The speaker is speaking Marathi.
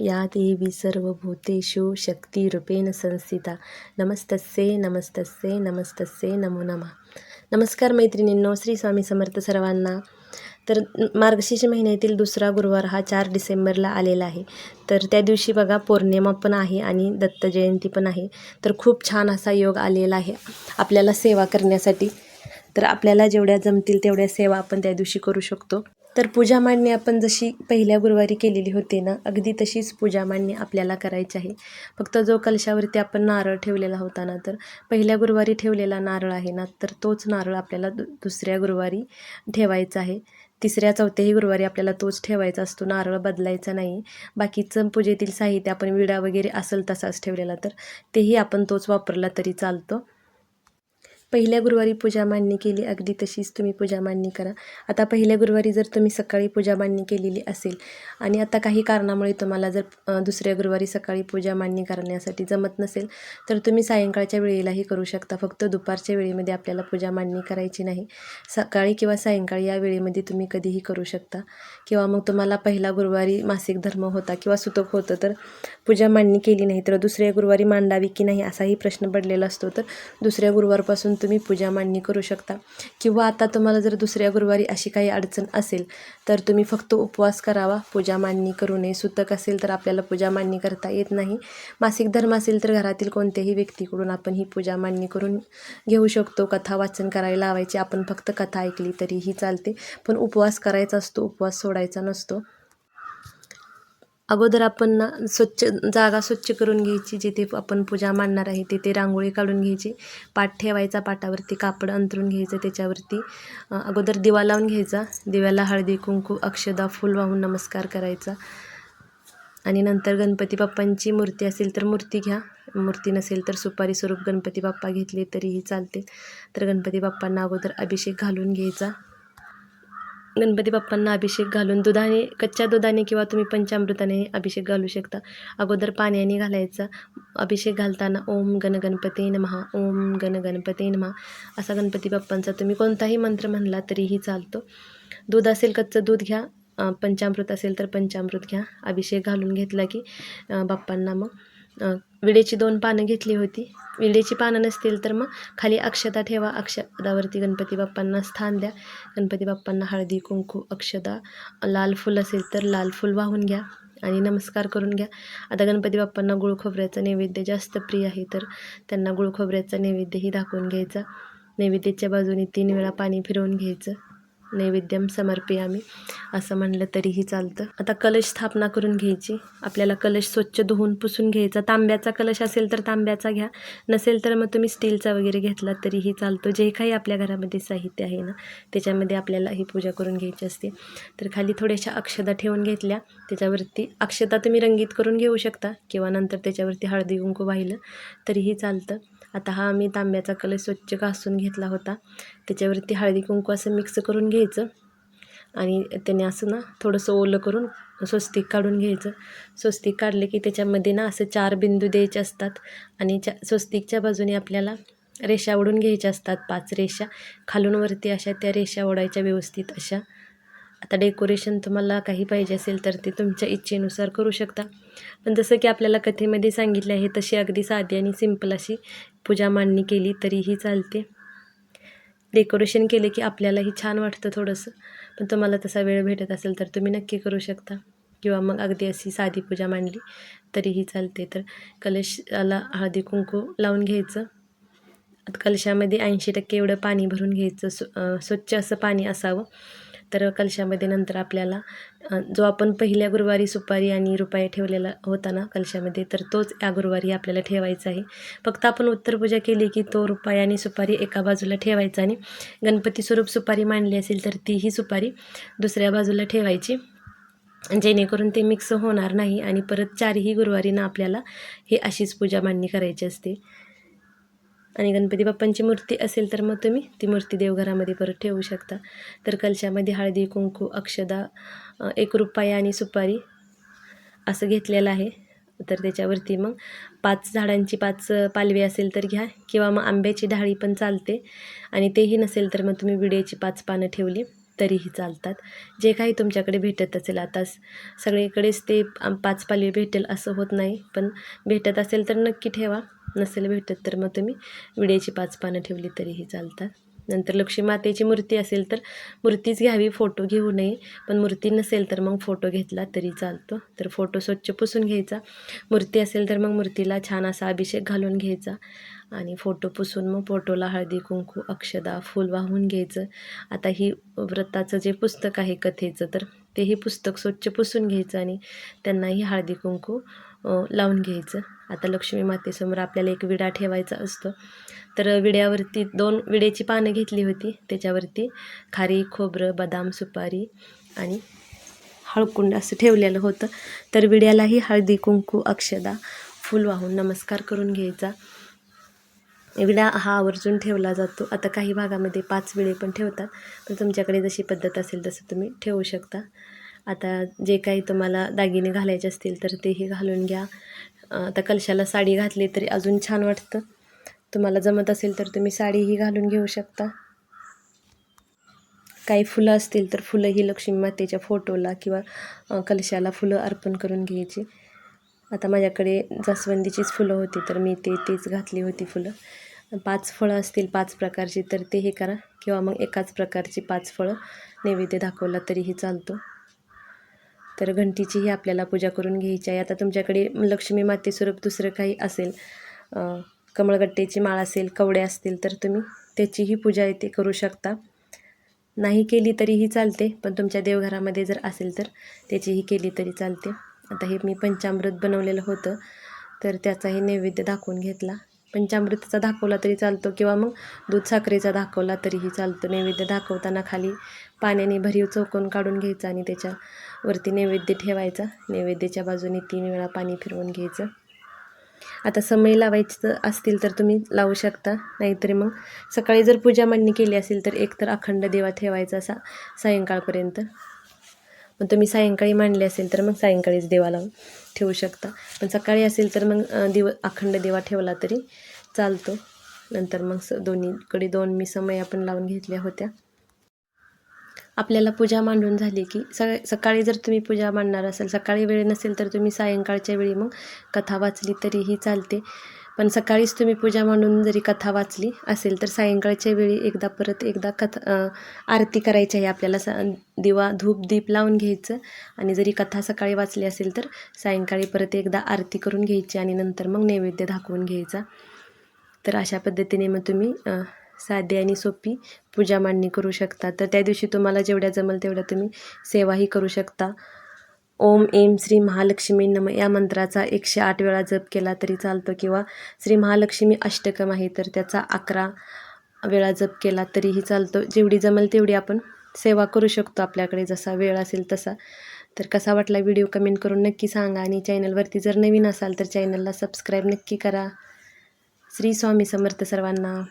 या देवी सर्वभूतेषु शक्तिरूपेण संस्थिता। नमस्तस्ये नमस्तस्ये नमस्तस्ये नमो नमः। नमस्कार मैत्रिणींनो श्री स्वामी समर्थ सर्वांना. तर मार्गशीर्ष महिन्यातील दुसरा गुरुवार हा चार डिसेंबरला आलेला आहे. तर त्या दिवशी बघा पौर्णिमा पण आहे आणि दत्त जयंती पण आहे. तर खूप छान असा योग आलेला आहे आपल्याला सेवा करण्यासाठी. तर आपल्याला जेवढ्या जमतील तेवढ्या सेवा आपण त्या दिवशी करू शकतो. तर पूजा मांडणी आपण जशी पहिल्या गुरुवारी केलेली होती ना अगदी तशीच पूजा मांडणी आपल्याला करायची आहे. फक्त जो कलशावरती आपण नारळ ठेवलेला होता ना तर पहिल्या गुरुवारी ठेवलेला नारळ आहे ना तर तोच नारळ आपल्याला दु दुसऱ्या गुरुवारी ठेवायचा आहे. तिसऱ्या चौथ्याही गुरुवारी आपल्याला तोच ठेवायचा असतो. नारळ बदलायचा नाही. बाकीचं पूजेतील साहित्य आपण विडा वगैरे असेल तसाच ठेवलेला तर तेही आपण तोच वापरला तरी चालतो. पहिल्या गुरुवारी पूजा मांडणी केली अगदी तशीच तुम्ही पूजा मांडणी करा. आता पहिल्या गुरुवारी जर तुम्ही सकाळी पूजा मांडणी केलेली असेल आणि आता काही कारणामुळे तुम्हाला जर दुसऱ्या गुरुवारी सकाळी पूजा मांडणी करण्यासाठी जमत नसेल तर तुम्ही सायंकाळच्या वेळेलाही करू शकता. फक्त दुपारच्या वेळेमध्ये आपल्याला पूजा मांडणी करायची नाही. सकाळी किंवा सायंकाळी या वेळेमध्ये तुम्ही कधीही करू शकता. किंवा मग तुम्हाला पहिला गुरुवारी मासिक धर्म होता किंवा सुतक होतं तर पूजा मांडणी केली नाही तर दुसऱ्या गुरुवारी मांडावी की नाही असाही प्रश्न पडलेला असतो. तर दुसऱ्या गुरुवारपासून तुम्ही पूजा मांडणी करू शकता. किंवा आता तुम्हाला जर दुसऱ्या गुरुवारी अशी काही अडचण असेल तर तुम्ही फक्त उपवास करावा. पूजा मांडणी करू नये. सुतक असेल तर आपल्याला पूजा मांडणी करता येत नाही. मासिक धर्म असेल तर घरातील कोणत्याही व्यक्तीकडून आपण ही पूजा मांडणी करून घेऊ शकतो. कथा वाचन करायला लावायची. आपण फक्त कथा ऐकली तरीही चालते. पण उपवास करायचा असतो उपवास सोडायचा नसतो. अगोदर आपण ना स्वच्छ जागा स्वच्छ करून घ्यायची जिथे आपण पूजा मांडणार आहे तिथे रांगोळी काढून घ्यायची पाठ ठेवायचा पाटावरती कापड अंतरून घ्यायचं त्याच्यावरती अगोदर दिवा लावून घ्यायचा. दिव्याला हळदी कुंकू अक्षदा फुल वाहून नमस्कार करायचा. आणि नंतर गणपती बाप्पांची मूर्ती असेल तर मूर्ती घ्या. मूर्ती नसेल तर सुपारी स्वरूप गणपती बाप्पा घेतले तरीही चालते तर गणपती बाप्पांना अगोदर अभिषेक घालून घ्यायचा. गणपती बाप्पांना अभिषेक घालून दुधाने कच्च्या दुधाने किंवा तुम्ही पंचामृताने अभिषेक घालू शकता. अगोदर पाण्याने घालायचा. अभिषेक घालताना ओम गण गणपती नमहा ओम गण गणपती नमहा असा गणपती बाप्पांचा तुम्ही कोणताही मंत्र म्हणला तरीही चालतो. दूध असेल कच्चं दूध घ्या. पंचामृत असेल तर पंचामृत घ्या. अभिषेक घालून घेतला की बाप्पांना मग विडेची दोन पानं घेतली होती. विडेची पानं नसतील तर मग खाली अक्षता ठेवा. अक्षदावरती गणपती बाप्पांना स्थान द्या. गणपती बाप्पांना हळदी कुंकू अक्षदा लाल फूल असेल तर लाल फूल वाहून घ्या आणि नमस्कार करून घ्या. आता गणपती बाप्पांना गुळ खोबऱ्याचा नैवेद्य जास्त प्रिय आहे तर त्यांना गुळ खोबऱ्याचा नैवेद्यही दाखवून घ्यायचा. नैवेद्याच्या बाजूने तीन वेळा पाणी फिरवून घ्यायचं. नैवेद्यम समर्पयामी. असं म्हणलं तरीही चालतं. आता कलश स्थापना करून घ्यायची. आपल्याला कलश स्वच्छ धुवून पुसून घ्यायचा. तांब्याचा कलश असेल तर तांब्याचा घ्या. नसेल तर मग तुम्ही स्टीलचा वगैरे घेतला तरीही चालतो. जे काही आपल्या घरामध्ये साहित्य आहे ना त्याच्यामध्ये आपल्याला ही पूजा करून घ्यायची असते. तर खाली थोड्याशा अक्षता ठेवून घेतल्या. त्याच्यावरती अक्षता तुम्ही रंगीत करून घेऊ शकता. किंवा नंतर त्याच्यावरती हळदी कुंकू वाहिलं तरीही चालतं. आता हा मी तांब्याचा कलश स्वच्छ घासून घेतला होता. त्याच्यावरती हळदी कुंकू असं मिक्स करून घ्यायचं. आणि त्याने असं ना थोडंसं ओलं करून स्वस्तिक काढून घ्यायचं. स्वस्तिक काढले की त्याच्यामध्ये ना असं चार बिंदू द्यायचे असतात. आणि च्या स्वस्तिकच्या बाजूने आपल्याला रेषा ओढून घ्यायच्या असतात. पाच रेषा. खालून वरती अशा त्या रेषा ओढायच्या व्यवस्थित अशा. आता डेकोरेशन तुम्हाला काही पाहिजे असेल तर ते तुमच्या इच्छेनुसार करू शकता. पण जसं की आपल्याला कथेमध्ये सांगितले आहे तशी अगदी साधी आणि सिंपल अशी पूजा मांडणी केली तरीही चालते. डेकोरेशन केले की आपल्यालाही छान वाटतं थोडंसं. पण तुम्हाला तसा वेळ भेटत असेल तर तुम्ही नक्की करू शकता. किंवा मग अगदी अशी साधी पूजा मांडली तरीही चालते. तर कलशाला हळदी कुंकू लावून घ्यायचं. कलशामध्ये ऐंशी टक्के एवढं पाणी भरून घ्यायचं. स्वच्छ असं पाणी असावं. तर कलशामध्ये नंतर आपल्याला जो आपण पहिल्या गुरुवारी सुपारी आणि रुपया ठेवलेला होता ना कलशामध्ये तर तोच या गुरुवारी आपल्याला ठेवायचा आहे. फक्त आपण उत्तरपूजा केली की तो रुपया आणि सुपारी एका बाजूला ठेवायचा आणि गणपती स्वरूप सुपारी मांडली असेल तर तीही सुपारी दुसऱ्या बाजूला ठेवायची. जेणेकरून ते मिक्स होणार नाही आणि परत चारही गुरुवारीनं आपल्याला हे अशीच पूजा मांडणी करायची असते. आणि गणपती बाप्पांची मूर्ती असेल तर मग तुम्ही ती मूर्ती देवघरामध्ये परत ठेवू शकता. तर कलशामध्ये हळदी कुंकू अक्षदा एक रुपया आणि सुपारी असं घेतलेलं आहे. तर त्याच्यावरती मग पाच झाडांची पाच पालवी असेल तर घ्या किंवा मग आंब्याची ढाळी पण चालते. आणि तेही नसेल तर मग तुम्ही विड्याची पाच पानं ठेवली तरीही चालतात. जे काही तुमच्याकडे भेटत असेल आता सगळीकडेच ते पाच पालवी भेटेल असं होत नाही. पण भेटत असेल तर नक्की ठेवा. नसेल भेटत तर मग तुम्ही विड्याची पाच पानं ठेवली तरीही चालतात. नंतर लक्ष्मी मातेची मूर्ती असेल तर मूर्तीच घ्यावी फोटो घेऊ नये. पण मूर्ती नसेल तर मग फोटो घेतला तरी चालतो. तर फोटो स्वच्छ पुसून घ्यायचा. मूर्ती असेल तर मग मूर्तीला छान असा अभिषेक घालून घ्यायचा. आणि फोटो पुसून मग फोटोला हळदी कुंकू अक्षदा फूल वाहून घ्यायचं. आता ही व्रताचं जे पुस्तक आहे कथेचं तर तेही पुस्तक स्वच्छ पुसून घ्यायचं आणि त्यांनाही हळदी कुंकू लावून घ्यायचं. आता लक्ष्मी मातेसमोर आपल्याला एक विडा ठेवायचा असतो. तर विड्यावरती दोन विड्याची पानं घेतली होती. त्याच्यावरती खारी खोबरं बदाम सुपारी आणि हळकुंड असं ठेवलेलं होतं. तर विड्यालाही हळदी कुंकू अक्षदा फूल वाहून नमस्कार करून घ्यायचा. विडा हा आवर्जून ठेवला जातो. आता काही भागामध्ये पाच विडे पण ठेवतात. पण तुमच्याकडे जशी पद्धत असेल तसं तुम्ही ठेवू शकता. आता जे काही तुम्हाला दागिने घालायचे असतील तर तेही घालून घ्या. आता कलशाला साडी घातली तरी अजून छान वाटतं. तुम्हाला जमत असेल तर तुम्ही साडीही घालून घेऊ शकता. काही फुलं असतील तर फुलं ही लक्ष्मी मातेच्या फोटोला किंवा कलशाला फुलं अर्पण करून घ्यायची. आता माझ्याकडे जास्वंदीचीच फुलं होती तर मी ते तेच घातली होती फुलं. पाच फळं असतील पाच प्रकारची तर ते हे करा. किंवा मग एकाच प्रकारची पाच फळं नैवेद्य दाखवला तरीही चालतो. तर घंटीचीही आपल्याला पूजा करून घ्यायची आहे. आता तुमच्याकडे लक्ष्मी माते स्वरूप दुसरं काही असेल कमळगट्टेची माळ असेल कवडे असतील तर तुम्ही त्याचीही पूजा येते करू शकता. नाही केली तरीही चालते पण तुमच्या देवघरामध्ये जर असेल तर त्याचीही केली तरी चालते. आता हे मी पंचामृत बनवलेलं होतं तर त्याचाही नैवेद्य दाखवून घेतला. पंचामृतचा दाखवला तरी चालतो किंवा मग दूध साखरेचा दाखवला तरीही चालतो. नैवेद्य दाखवताना खाली पाण्याने भरीव चौकोन काढून घ्यायचा आणि त्याच्यावरती नैवेद्य ठेवायचा. नैवेद्याच्या बाजूने तीन वेळा पाणी फिरवून घ्यायचं. आता समय लावायचं असतील तर तुम्ही लावू शकता. नाहीतरी मग सकाळी जर पूजा मांडणी केली असेल तर एकतर अखंड देवा ठेवायचा असा सायंकाळपर्यंत. मग तुम्ही सायंकाळी मांडले असेल तर मग सायंकाळीच देवा लावून ठेवू शकता. पण सकाळी असेल तर मग दिव अखंड देवा ठेवला तरी चालतो. नंतर मग स दोन्हीकडे दोन मी समय आपण लावून घेतल्या होत्या. आपल्याला पूजा मांडून झाली की सग सकाळी जर तुम्ही पूजा मांडणार असाल सकाळी वेळ नसेल तर तुम्ही सायंकाळच्या वेळी मग कथा वाचली तरीही चालते. पण सकाळीच तुम्ही पूजा मांडून जरी कथा वाचली असेल तर सायंकाळच्या वेळी एकदा परत एकदा कथा आरती करायची आहे आपल्याला. सा दिवा धूप दीप लावून घ्यायचं आणि जरी कथा सकाळी वाचली असेल तर सायंकाळी परत एकदा आरती करून घ्यायची आणि नंतर मग नैवेद्य दाखवून घ्यायचा. तर अशा पद्धतीने मग तुम्ही साधी आणि सोपी पूजा मांडणी करू शकता. तर त्या दिवशी तुम्हाला जेवढ्या जमल तेवढ्या तुम्ही सेवाही करू शकता. ओम एम श्री महालक्ष्मी नम. या मंत्राचा एकशे आठ वेळा जप केला तरी चालतो किंवा श्री महालक्ष्मी अष्टकम आहे तर त्याचा अकरा वेळा जप केला तरीही चालतो. जेवढी जमेल तेवढी आपण सेवा करू शकतो आपल्याकडे. जसा वेळ असेल तसा. तर कसा वाटला व्हिडिओ कमेंट करून नक्की सांगा आणि चॅनलवरती जर नवीन असाल तर चॅनलला सबस्क्राईब नक्की करा. श्री स्वामी समर्थ सर्वांना.